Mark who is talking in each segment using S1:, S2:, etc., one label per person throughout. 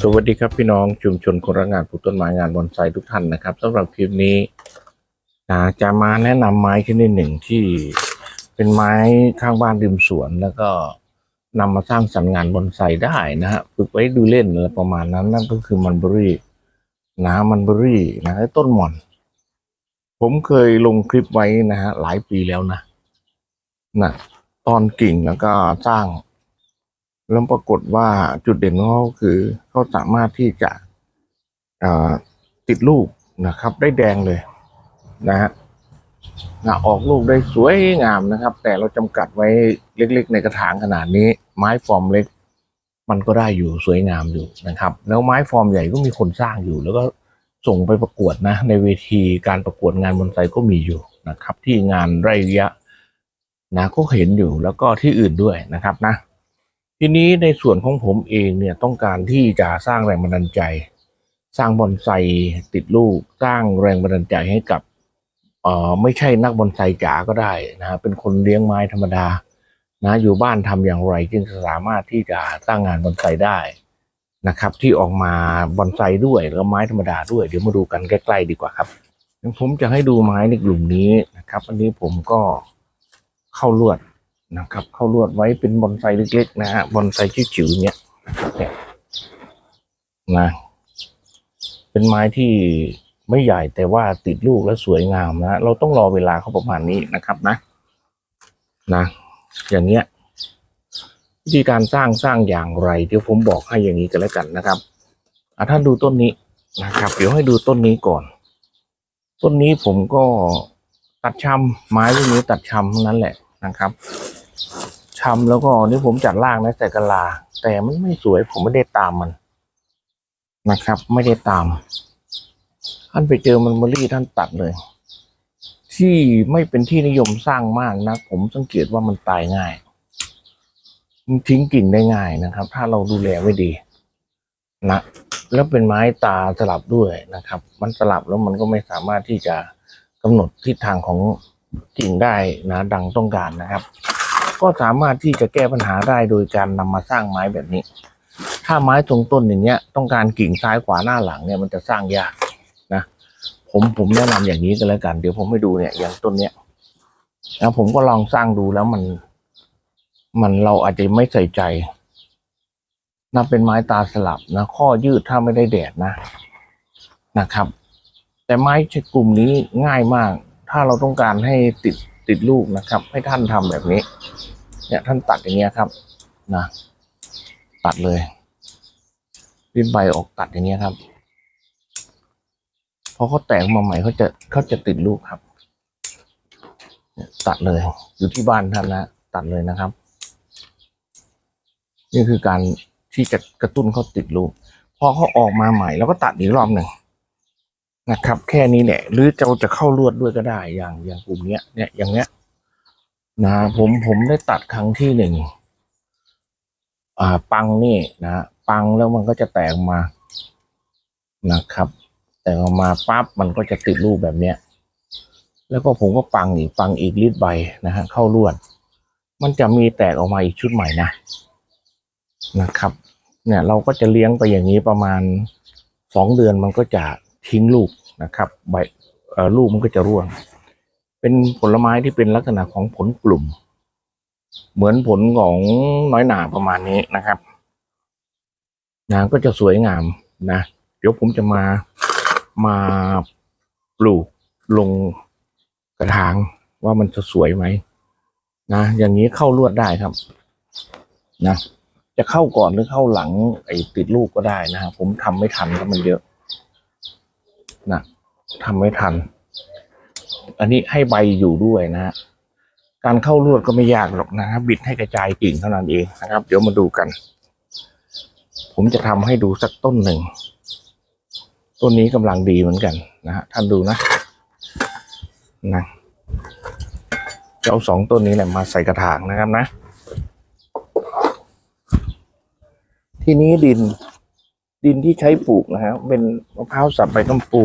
S1: สวัสดีครับพี่น้องชุมชนคนรักงานปลูกต้นไม้งานบอนไซทุกท่านนะครับสำหรับคลิปนี้นะจะมาแนะนำไม้ชนิดหนึ่งที่เป็นไม้ข้างบ้านริมสวนแล้วก็นำมาสร้างสรรค์งานบอนไซได้นะฮะฝึกไว้ดูเล่นอะไรประมาณนั้น นั่นก็คือมันเบอรี่นะมันเบอรี่นะต้นหม่อน ผมเคยลงคลิปไว้นะฮะหลายปีแล้วนะนะตอนกิ่งแล้วก็สร้าง แล้วปรากฏว่าจุดเด่นของเขาคือเขาสามารถที่จะติดลูกนะครับ ได้แดงเลยนะฮะออกลูกได้สวยงามนะครับ แต่เราจำกัดไว้เล็กๆ ในกระถางขนาดนี้ ไม้ฟอร์มเล็ก มันก็ได้อยู่สวยงามอยู่นะครับ แล้วไม้ฟอร์มใหญ่ก็มีคนสร้างอยู่ แล้วก็ส่งไปประกวดนะ ในเวทีการประกวดงานบอนไซก็มีอยู่นะครับ ที่งานไร่ยะนะก็เห็นอยู่แล้วก็ที่อื่นด้วยนะครับนะ ทีนี้ในส่วนของผมเองเนี่ยต้องการที่จะสร้างแรงบันดาลใจ สร้างบอนไซติดลูก สร้างแรงบันดาลใจให้กับเอ่อไม่ใช่นักบอนไซจ๋าก็ได้นะฮะเป็นคนเลี้ยงไม้ธรรมดานะอยู่บ้านทำอย่างไรจึงสามารถที่จะสร้างงานบอนไซได้นะครับ ที่ออกมาบอนไซด้วยแล้วไม้ธรรมดาด้วย เดี๋ยวมาดูกันใกล้ ๆ ดีกว่าครับผมจะให้ดูไม้ในกลุ่มนี้นะครับ อันนี้ผมก็เข้าลวด นะครับเข้าลวดไว้เป็นบอนไซเล็ก ๆ นะฮะบอนไซจิ๋วๆเนี้ยนะเนี่ยนะเป็นไม้ที่ไม่ใหญ่แต่ว่าติดลูกและสวยงามนะเราต้องรอเวลาเขาประมาณนี้นะครับนะ นะ อย่างเงี้ยวิธีการสร้างสร้างอย่างไร เดี๋ยวผมบอกให้อย่างนี้กันแล้วกันนะครับอะท่านดูต้นนี้นะครับ เดี๋ยวให้ดูต้นนี้ก่อน ต้นนี้ผมก็ตัดชำไม้พวกนี้ตัดชำทั้งนั้นแหละนะครับ ชำแล้วก็นี่ผมจัดล่างนะใส่กะลา แต่มันไม่สวยผมไม่ได้ตามมันนะครับ ไม่ได้ตาม ท่านไปเจอมันมอรี่ท่านตัดเลย ที่ไม่เป็นที่นิยมสร้างมากนะผมสังเกตว่ามันตายง่ายมันทิ้งกิ่งได้ง่ายนะครับ ถ้าเราดูแลไว้ดีนะแล้วเป็นไม้ตาสลับด้วยนะครับ มันสลับแล้วมันก็ไม่สามารถที่จะกำหนดทิศทางของกิ่งได้นะดังต้องการนะครับ ก็สามารถที่จะแก้ปัญหาได้โดยการนำมาสร้างไม้แบบนี้ ถ้าไม้ตรงต้นอย่างเงี้ย ต้องการกิ่งซ้ายขวาหน้าหลังเนี่ยมันจะสร้างยากนะผมผมแนะนำอย่างนี้ก็แล้วกัน เดี๋ยวผมให้ดูเนี่ยอย่างต้นเนี้ยนะผมก็ลองสร้างดูแล้วมัน มันเราอาจจะไม่ใส่ใจนะเป็นไม้ตาสลับนะข้อยืดถ้าไม่ได้แดดนะนะครับ แต่ไม้ชกลุ่มนี้ง่ายมาก ถ้าเราต้องการให้ติดติดลูกนะครับ ให้ท่านทำแบบนี้ เนี่ยท่านตัดอย่างเงี้ยครับนะตัดเลยริบใบออกตัดอย่างเงี้ยครับพอเขาแตกมาใหม่เขาจะเขาจะติดลูกครับตัดเลยอยู่ที่บ้านท่านนะตัดเลยนะครับ นี่คือการที่จะกระตุ้นเขาติดลูกพอเขาออกมาใหม่แล้วก็ตัดอีกรอบหนึ่งนะครับ แค่นี้แหละหรือเราจะเข้าลวดด้วยก็ได้อย่างอย่างกลุ่มเนี้ยเนี่ยอย่างเนี้ย นะผมผมได้ตัดครั้งที่หนึ่งอ่า ปังนี่นะปังแล้วมันก็จะแตกออกมานะครับ แตกออกมาปั๊บมันก็จะติดรูปแบบเนี้ย แล้วก็ผมก็ปังอีกปังอีกรีดใบนะฮะเข้าลวด มันจะมีแตกออกมาอีกชุดใหม่นะนะครับ เนี่ย เราก็จะเลี้ยงไปอย่างนี้ประมาณสองเดือนมันก็จะทิ้งลูกนะครับ ใบลูกมันก็จะร่วง เป็นผลไม้ที่เป็นลักษณะของผลกลุ่ม เหมือนผลของน้อยหนาประมาณนี้นะครับนะก็จะสวยงามนะ เดี๋ยวผมจะมามาปลูกลงกระถางว่ามันจะสวยไหมนะอย่างนี้เข้าลวดได้ครับ นะ จะเข้าก่อนหรือเข้าหลัง ไอ้ติดลูกก็ได้นะฮะผมทำไม่ทันเพราะมันเยอะนะทำไม่ทัน อันนี้ให้ใบอยู่ด้วยนะฮะการเข้าลวดก็ไม่ยากหรอกนะครับบิดให้กระจายกิ่งเท่านั้นเองนะครับ เดี๋ยวมาดูกัน ผมจะทำให้ดูสักต้นหนึ่ง ต้นนี้กำลังดีเหมือนกันนะฮะท่านดูนะนะจะเอาสองต้นนี้แหละมาใส่กระถางนะครับนะ ทีนี้ดิน ดินที่ใช้ปลูกนะฮะเป็นมะพร้าวสับใบกัมปู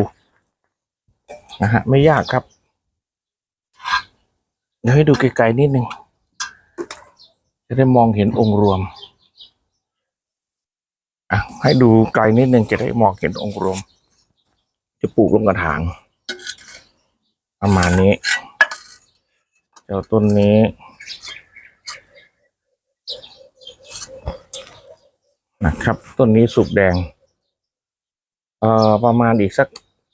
S1: นะฮะไม่ยากครับ ดี๋ยวให้ดูไกลๆนิดนึงจะได้มองเห็นองค์รวมอะให้ดูไกลนิดนึงจะได้มองเห็นองค์รวม จะปลูกลงกระถาง ประมาณนี้เจ้าต้นนี้นะครับต้นนี้สุกแดง เอ่อประมาณอีกสัก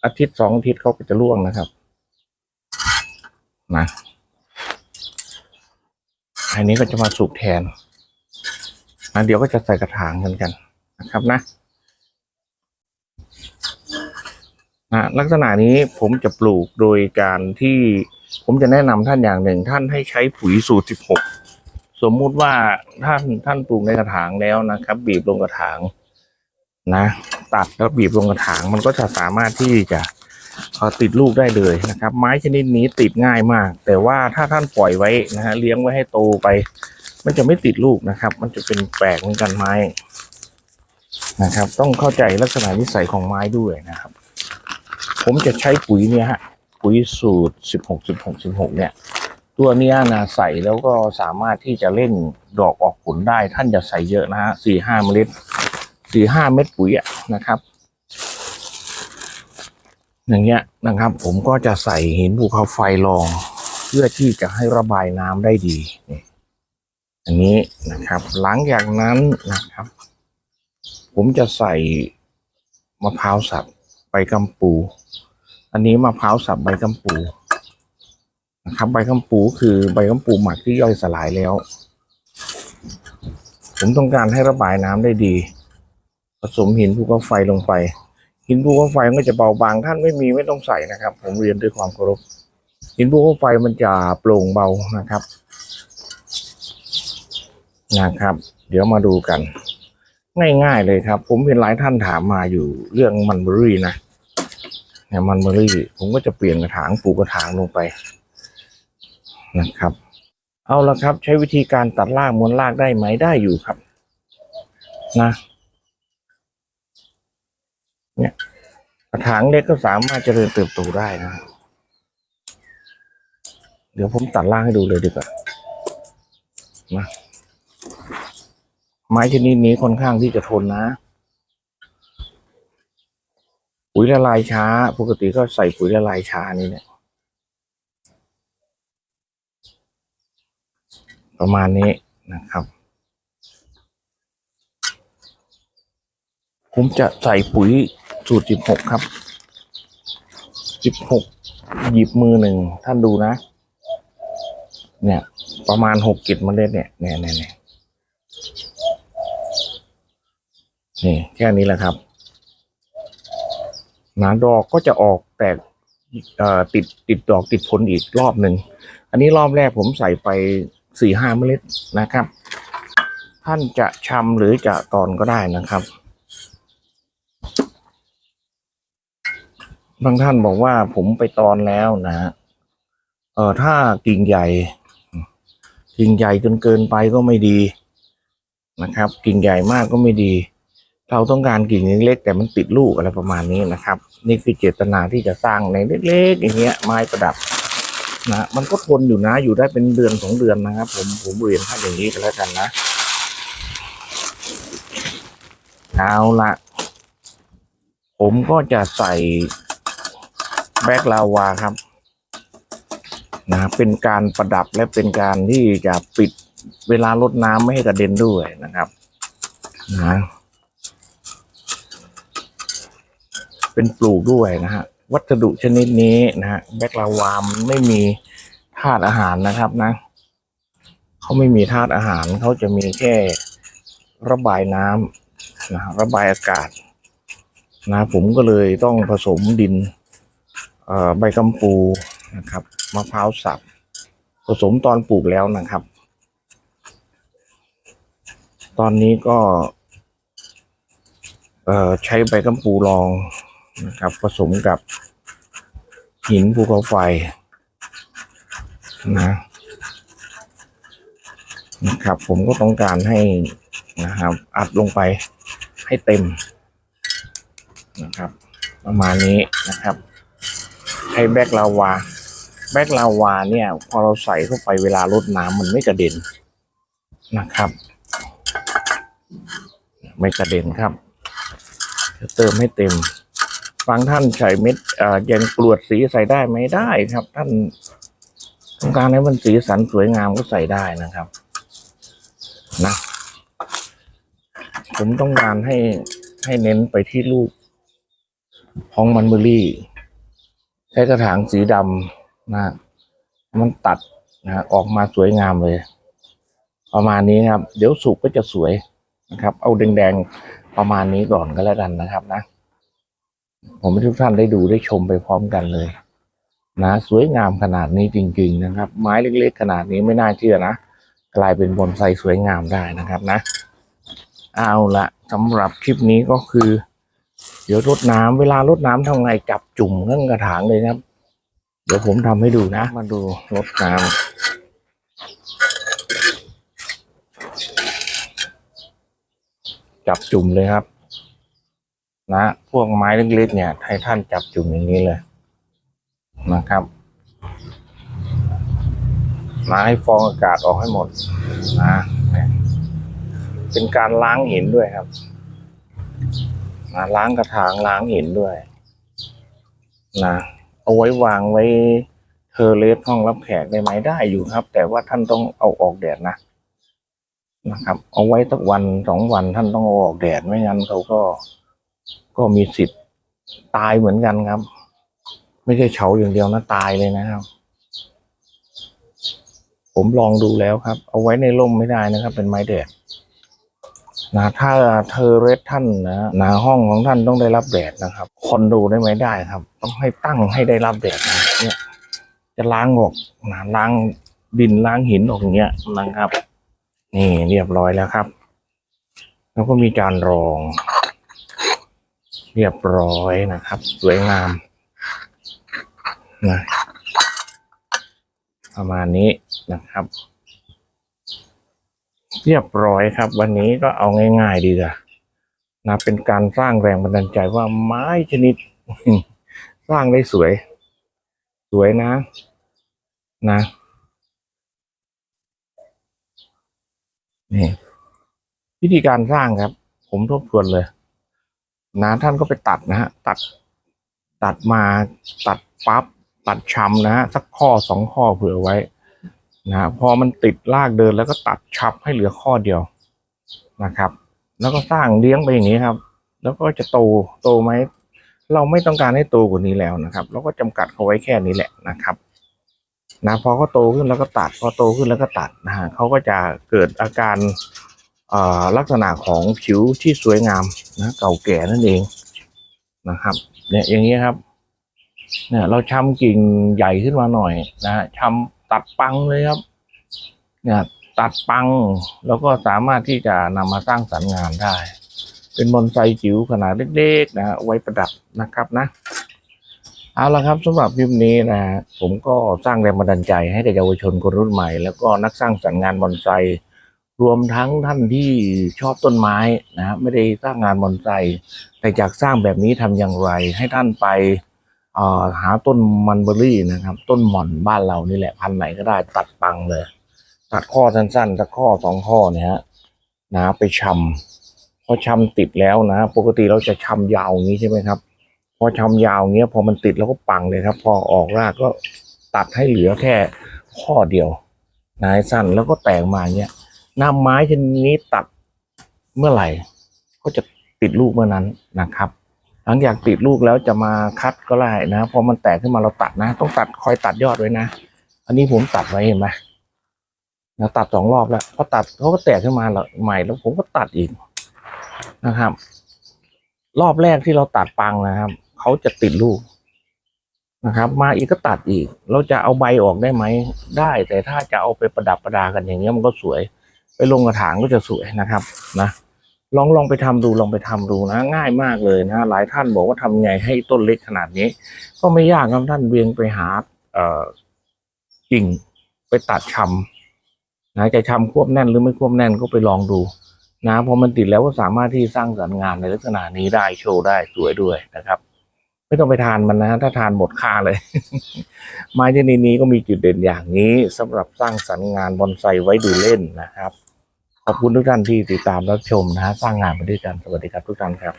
S1: อาทิตย์สองอาทิตย์เขาก็จะร่วงนะครับ นะ อันนี้ก็จะมาสุกแทนนะเดี๋ยวก็จะใส่กระถางกันกันนะครับนะนะ ลักษณะนี้ผมจะปลูกโดยการที่ผมจะแนะนำท่านอย่างหนึ่ง ท่านให้ใช้ปุ๋ยสูตร 16 สมมุติว่าท่านท่านปลูกในกระถางแล้วนะครับ บีบลงกระถางนะ ตัดแล้วบีบลงกระถางมันก็จะสามารถที่จะ ติดลูกได้เลยนะครับ ไม้ชนิดนี้ติดง่ายมาก แต่ว่าถ้าท่านปล่อยไว้นะฮะเลี้ยงไว้ให้โตไป มันจะไม่ติดลูกนะครับ มันจะเป็นแปลกเหมือนกันไม้นะครับ ต้องเข้าใจลักษณะนิสัยของไม้ด้วยนะครับ ผมจะใช้ปุ๋ยเนี่ยฮะปุ๋ยสูตร 16 16 16 เนี่ย ตัวเนี้ยนะใส่แล้วก็สามารถที่จะเล่นดอกออกผลได้ ท่านอย่าใส่เยอะนะฮะสี่ห้าเมล็ดสี่ห้าเม็ดปุ๋ยนะครับ อย่างเงี้ยนะครับ ผมก็จะใส่หินภูเขาไฟรอง เพื่อที่จะให้ระบายน้ำได้ดีนี่อันนี้นะครับ หลังจากนั้นนะครับ ผมจะใส่มะพร้าวสับใบกำปู อันนี้มะพร้าวสับใบกำปูนะครับ ใบกัมปูคือใบกัมปูหมักที่ย่อยสลายแล้ว ผมต้องการให้ระบายน้ำได้ดี ผสมหินภูเขาไฟลงไป หินภูเขาไฟมันก็จะเบาบางท่านไม่มีไม่ต้องใส่นะครับ ผมเรียนด้วยความเคารพหินภูเขาไฟมันจะโปร่งเบานะครับนะครับ เดี๋ยวมาดูกัน ง่ายๆเลยครับ ผมเห็นหลายท่านถามมาอยู่เรื่องมันเบอรี่นะเนี่ยมันเบอรี่ ผมก็จะเปลี่ยนกระถางปลูกกระถางลงไปนะครับ เอาละครับ ใช้วิธีการตัดรากม้วนรากได้ไหมได้อยู่ครับ นะ เนี่ยกระถางเล็กก็สามารถเจริญเติบโตได้นะ เดี๋ยวผมตัดรากให้ดูเลยดีกว่านะไม้ชนิดนี้ค่อนข้างที่จะทนนะปุ๋ยละลายช้า ปกติก็ใส่ปุ๋ยละลายช้านี่เนี่ย ประมาณนี้นะครับ ผมจะใส่ปุ๋ย สูตร16ครับ16หยิบมือหนึ่งท่านดูนะ เนี่ย ประมาณหกกิจเมล็ดเนี่ยเนี่ยเนี่ยเนี่ยนี่แค่นี้แหละครับหนาดอกก็จะออกแตกอ่อติดติดดอกติดผลอีกรอบหนึ่ง อันนี้รอบแรกผมใส่ไปสี่ห้าเมล็ดนะครับ ท่านจะชำหรือจะตอนก็ได้นะครับ บางท่านบอกว่าผมไปตอนแล้วนะเออถ้ากิ่งใหญ่ กิ่งใหญ่จนเกินไปก็ไม่ดีนะครับ กิ่งใหญ่มากก็ไม่ดี เราต้องการกิ่งเล็กๆแต่มันติดลูกอะไรประมาณนี้นะครับ นี่คือเจตนาที่จะสร้างในเล็กๆอย่างเงี้ยไม้ประดับนะมันก็ทนอยู่นะ อยู่ได้เป็นเดือนสองเดือนนะครับ ผมผมเรียนท่านอย่างนี้ก็แล้วกันนะเอาละผมก็จะใส่ แบ็กลาวาครับนะเป็นการประดับและเป็นการที่จะปิดเวลาลดน้ำไม่ให้กระเด็นด้วยนะครับนะเป็นปลูกด้วยนะฮะวัสดุชนิดนี้นะฮะแบ็กลาวามนไม่มีธาตุอาหารนะครับนะเขาไม่มีธาตุอาหารเขาจะมีแค่ระบายน้ำนะระบายอากาศนะผมก็เลยต้องผสมดิน ใบกำปูนะครับมะพร้าวสับผสมตอนปลูกแล้วนะครับ ตอนนี้ก็ใช้ใบกำปูรองนะครับ ผสมกับหินภูเขาไฟนะนะครับ ผมก็ต้องการให้นะครับ อัดลงไปให้เต็มนะครับ ประมาณนี้นะครับ ใช้แบกลาวา แบกลาวาเนี่ย พอเราใส่เข้าไปเวลาลดน้ำมันไม่กระเด็นนะครับ ไม่กระเด็นครับจะเติมให้เต็มบางท่านใส่เม็ดเอ่อแยงกรวดสีใส่ได้ไหมได้ครับ ท่านต้องการให้มันสีสันสวยงามก็ใส่ได้นะครับนะผมต้องการให้ให้เน้นไปที่ลูกฮองมันเบอรี่ ใช้กระถางสีดำนะมันตัดนะออกมาสวยงามเลย ประมาณนี้ครับ เดี๋ยวสุกก็จะสวยนะครับ เอาแดงๆประมาณนี้ก่อนก็แล้วกันนะครับนะ ผมให้ทุกท่านได้ดูได้ชมไปพร้อมกันเลย นะ สวยงามขนาดนี้จริง ๆ นะครับ ไม้เล็กๆ ขนาดนี้ไม่น่าเชื่อนะกลายเป็นบอนไซสวยงามได้นะครับนะ เอาละสำหรับคลิปนี้ก็คือ เดี๋ยวรดน้ำเวลารดน้ำทำไงจับจุ่มทั้งกระถางเลยนะครับ เดี๋ยวผมทำให้ดูนะ มาดูรดน้ำจับจุ่มเลยครับ นะ พวกไม้เล็กๆเนี่ยให้ท่านจับจุ่มอย่างนี้เลยนะครับมาให้ฟองอากาศออกให้หมดนะเป็นการล้างหินด้วยครับ นะล้างกระถางล้างหินด้วยนะเอาไว้วางไว้เทอเลสห้องรับแขกได้ไหมได้อยู่ครับ แต่ว่าท่านต้องเอาออกแดดนะนะครับ เอาไว้สักวันสองวันท่านต้องเอาออกแดดไม่งั้นเขาก็ก็มีสิทธิ์ตายเหมือนกันครับ ไม่ใช่เฉาอย่างเดียวนะตายเลยนะครับ ผมลองดูแล้วครับ เอาไว้ในร่มไม่ได้นะครับ เป็นไม้แดด นะถ้าเทอร์เรสท่านนะหนาห้องของท่านต้องได้รับแดดนะครับ คอนโดได้ไหมได้ครับ ต้องให้ตั้งให้ได้รับแดดนะเนี่ยจะล้างออกนะล้างดินล้างหินออกอย่างเงี้ยนะครับ นี่เรียบร้อยแล้วครับ แล้วก็มีจานรอง เรียบร้อยนะครับ สวยงามนะประมาณนี้นะครับ เรียบร้อยครับ วันนี้ก็เอาง่ายๆดีกว่านะเป็นการสร้างแรงบันดาลใจว่าไม้ชนิด สร้างได้สวย สวยนะ นะนี่วิธีการสร้างครับ ผมทบทวนเลย นะท่านก็ไปตัดนะฮะตัด ตัดมาตัดปั๊บตัดชำนะฮะสักข้อสองข้อเผื่อไว้ นะฮะพอมันติดลากเดินแล้วก็ตัดชับให้เหลือข้อเดียวนะครับ แล้วก็สร้างเลี้ยงไปอย่างนี้ครับ แล้วก็จะโตโตไหมเราไม่ต้องการให้โตกว่านี้แล้วนะครับเราก็จำกัดเขาไว้แค่นี้แหละนะครับนะพอเขาโตขึ้นแล้วก็ตัด พอโตขึ้นแล้วก็ตัดนะฮะเขาก็จะเกิดอาการลักษณะของผิวที่สวยงามนะเก่าแก่นั่นเองนะครับเนี่ยอย่างนี้ครับเนี่ยเราชำกิ่งใหญ่ขึ้นมาหน่อยนะฮะชำ ตัดปังเลยครับ เนี่ยตัดปังแล้วก็สามารถที่จะนำมาสร้างสรรค์งานได้ เป็นบอนไซจิ๋วขนาดเล็กๆนะฮะไว้ประดับนะครับนะเอาละครับสำหรับคลิปนี้นะฮะผมก็สร้างแรงบันดาลใจให้กับเยาวชนคนรุ่นใหม่ แล้วก็นักสร้างสรรค์งานบอนไซรวมทั้งท่านที่ชอบต้นไม้นะฮะไม่ได้สร้างงานบอนไซแต่อยากสร้างแบบนี้ทำอย่างไรให้ท่านไป หาต้นมันเบอรี่นะครับ ต้นหม่อนบ้านเรานี่แหละพันไหนก็ได้ตัดปังเลย ตัดข้อสั้นๆสักข้อสองข้อเนี่ยฮะนะไปชำพอชำติดแล้วนะ ปกติเราจะชำยาวอย่างนี้ใช่ไหมครับ พอชำยาวเงี้ยพอมันติดแล้วก็ปังเลยครับ พอออกรากก็ตัดให้เหลือแค่ข้อเดียวนายสั้นแล้วก็แตกมาเงี้ยนำไม้ชนิดนี้ตัดเมื่อไหร่ ก็จะติดลูกเมื่อนั้นนะครับ หลังจากติดลูกแล้วจะมาคัดก็ได้นะพอมันแตกขึ้นมาเราตัดนะ ต้องตัดคอยตัดยอดไว้นะ อันนี้ผมตัดไว้เห็นไหมนะตัดสองรอบแล้วพอตัดเขาก็แตกขึ้นมาใหม่แล้วผมก็ตัดอีกนะครับ รอบแรกที่เราตัดปังนะครับเขาจะติดลูกนะครับ มาอีกก็ตัดอีก เราจะเอาใบออกได้ไหมได้ แต่ถ้าจะเอาไปประดับประดากันอย่างเงี้ยมันก็สวย ไปลงกระถางก็จะสวยนะครับ นะ ลองลองไปทำดูลองไปทำดูนะ ง่ายมากเลยนะ หลายท่านบอกว่าทำไงให้ต้นเล็กขนาดนี้ ก็ไม่ยากครับท่านเวียงไปหาเอ่อกิ่งไปตัดชำนะจะชำควบแน่นหรือไม่ควบแน่นก็ไปลองดูนะพอมันติดแล้วก็สามารถที่สร้างสรรค์งานในลักษณะนี้ได้โชว์ได้สวยด้วยนะครับ ไม่ต้องไปทานมันนะ ถ้าทานหมดค่าเลย ไม้ชนิดนี้ก็มีจุดเด่นอย่างนี้สำหรับสร้างสรรค์งานบอนไซไว้ดูเล่นนะครับ ขอบคุณทุกท่านที่ติดตามรับชมนะฮะสร้างงานไปด้วยกันสวัสดีครับทุกท่านครับ